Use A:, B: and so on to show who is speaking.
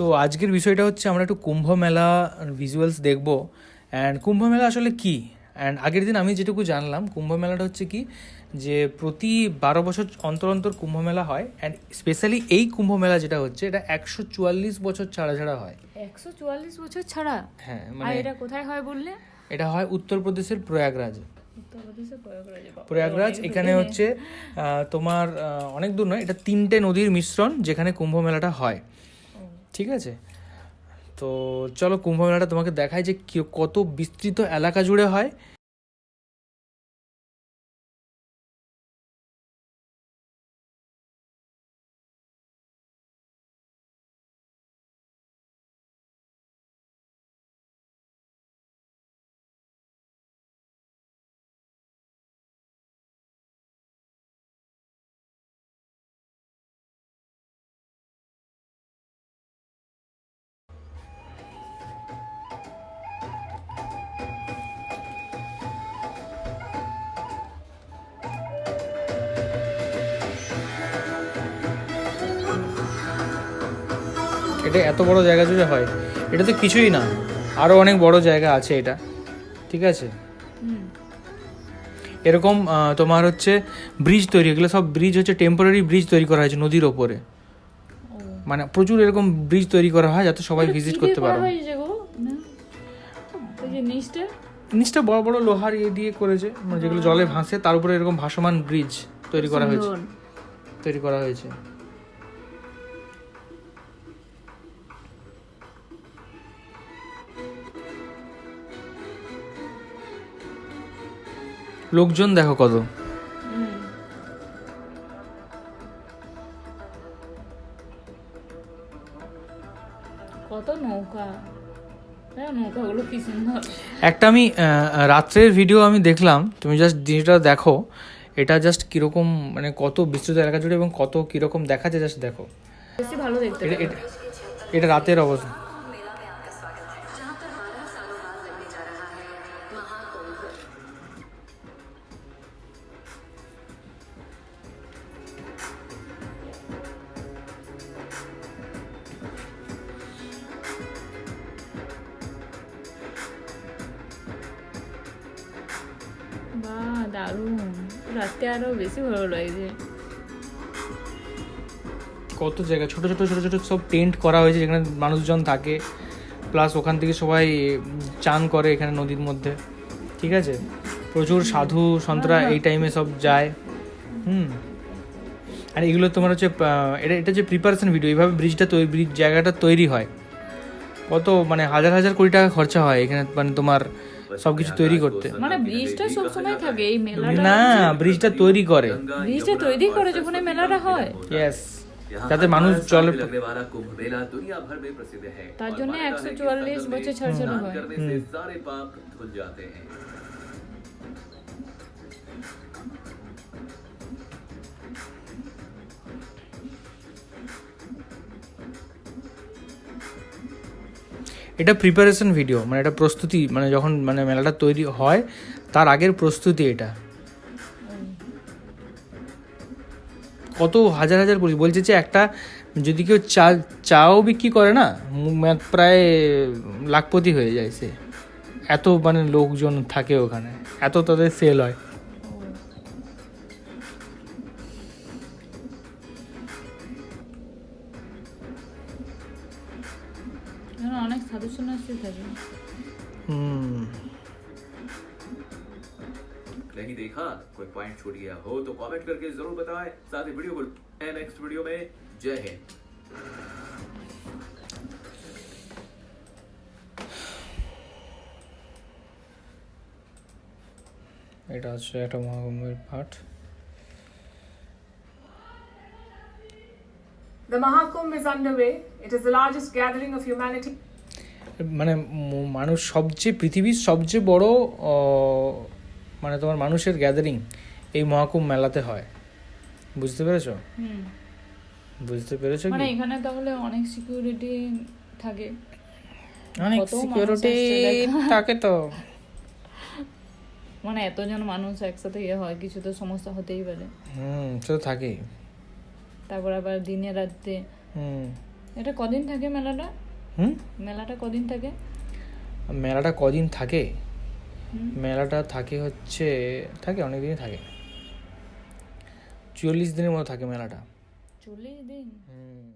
A: তো আজকের বিষয়টা হচ্ছে আমরা একটু কুম্ভ মেলা ভিজুয়ালস দেখব। অ্যান্ড কুম্ভ মেলা আসলে কি? অ্যান্ড আগের দিন আমি যেটুকু জানলাম কুম্ভ মেলাটা হচ্ছে কি? যে প্রতি বারো বছর অন্তর অন্তর কুম্ভ মেলা হয় অ্যান্ড স্পেশালি এই কুম্ভ মেলা যেটা হচ্ছে এটা একশো চুয়াল্লিশ বছর ছাড়া ছাড়া হয়।
B: একশো চুয়াল্লিশ বছর ছাড়া?
A: হ্যাঁ মানে
B: এটা কোথায় হয় বললে?
A: এটা হয় উত্তরপ্রদেশের প্রয়াগরাজে।
B: প্রয়াগরাজে
A: এখানে হচ্ছে তোমার অনেক দূর নয় এটা তিনটে নদীর মিশ্রণ যেখানে কুম্ভ মেলাটা হয়। ঠিক আছে? তো চলো কুম্ভ মেলাটা তোমাকে দেখায় যে কত বিস্তৃত এলাকা জুড়ে হয়। এটা এত বড় জায়গা জুড়ে হয় এটা তো কিছুই না। আরও অনেক বড় জায়গা আছে এটা ঠিক আছে? এরকম তোমার হচ্ছে ব্রিজ তৈরি এগুলো সব ব্রিজ হচ্ছে টেম্পোরারি ব্রিজ তৈরি করা হয়েছে নদীর ওপরে। মানে প্রচুর এরকম ব্রিজ তৈরি করা হয় যাতে সবাই ভিজিট করতে পারো।
B: নিচটা?
A: বড় বড় লোহার ইয়ে দিয়ে করেছে মানে যেগুলো জলে ভাসে তার উপরে এরকম ভাসমান ব্রিজ তৈরি করা হয়েছে। তৈরি করা হয়েছে। লোকজন দেখো কত।
B: কত নৌকা। হ্যাঁ
A: একটা আমি রাত্রের ভিডিও আমি দেখলাম তুমি জাস্ট জিনিসটা দেখো এটা জাস্ট কীরকম মানে কত বিস্তৃত এলাকা জুড়ে এবং কত কীরকম দেখাচ্ছে জাস্ট দেখো।
B: ভালো দেখতে
A: এটা এটা এটা রাতের অবস্থা।
B: বাহ দারুণ। রাতে আরও বেশি ভালো লাগছে।
A: কত জায়গা ছোট ছোট ছোট ছোট সব টেন্ট করা হয়েছে যেখানে মানুষজন থাকে। প্লাস ওখান থেকে সবাই চান করে এখানে নদীর মধ্যে। ঠিক আছে? প্রচুর সাধু সন্তরা এই টাইমে সব যায়। হুম। আর এগুলো তোমার হচ্ছে এটা এটা যে প্রিপারেশন ভিডিও এইভাবে ব্রিজটা তৈরি ব্রিজ জায়গাটা তৈরি হয়। কত মানে হাজার হাজার কোটি টাকা খরচা হয় এখানে মানে তোমার সবকিছু তৈরি করতে।
B: মানে ব্রিজটা থাকে এই মেলাটা
A: না ব্রিজটা তৈরি করে।
B: ব্রিজটা তৈরি করে যখন এই মেলাটা হয়।
A: ইয়েস যাতে মানুষ
B: তার জন্য চুয়াল্লিশ ছাড় হয়।
A: এটা প্রিপারেশন ভিডিও মানে এটা প্রস্তুতি মানে যখন মানে মেলাটা তৈরি হয়, তার আগের প্রস্তুতি এটা। কত হাজার হাজার করি বলছে যে একটা, যদি কেউ চা, চাও বিক্রি করে না প্রায় লাখপতি হয়ে যায় সে। এত মানে লোকজন থাকে ওখানে, এত তাদের সেল হয়।
B: এখানে অনেক সাধু সন্ন্যাসী থাকে
A: হুম
C: नहीं देखा कोई पॉइंट छूट गया हो तो कमेंट करके जरूर बताएं साथ ही वीडियो को नेक्स्ट वीडियो में जय हिंद
A: এটা হচ্ছে একটা মহাকুম্ভের পাঠ
D: The Mahakumbh is underway. It is the largest gathering of humanity
A: মানে মানুষ সবচেয়ে পৃথিবীর সবচেয়ে বড় মানে তোমার মানুষের গ্যাদারিং এই মহাকুম্ভ মেলাতে হয়। বুঝতে পেরেছ?
B: হুম।
A: বুঝতে পেরেছ
B: মানে এখানে তাহলে অনেক সিকিউরিটি থাকে।
A: অনেক সিকিউরিটি থাকে তো।
B: মানে এতজন মানুষ একসাথে ইয়ে হয় কিছু তো সমস্যা হতেই পারে।
A: হুম তো থাকেই।
B: তারপর আবার দিনে রাতে
A: হুম।
B: এটা কদিন থাকে মেলাটা?
A: হুম?
B: মেলাটা কদিন থাকে?
A: মেলাটা কদিন থাকে? মেলাটা থাকে হচ্ছে থাকে অনেক দিনই থাকে। চল্লিশ দিনের মতো থাকে মেলাটা।
B: চল্লিশ দিন?
A: হুম।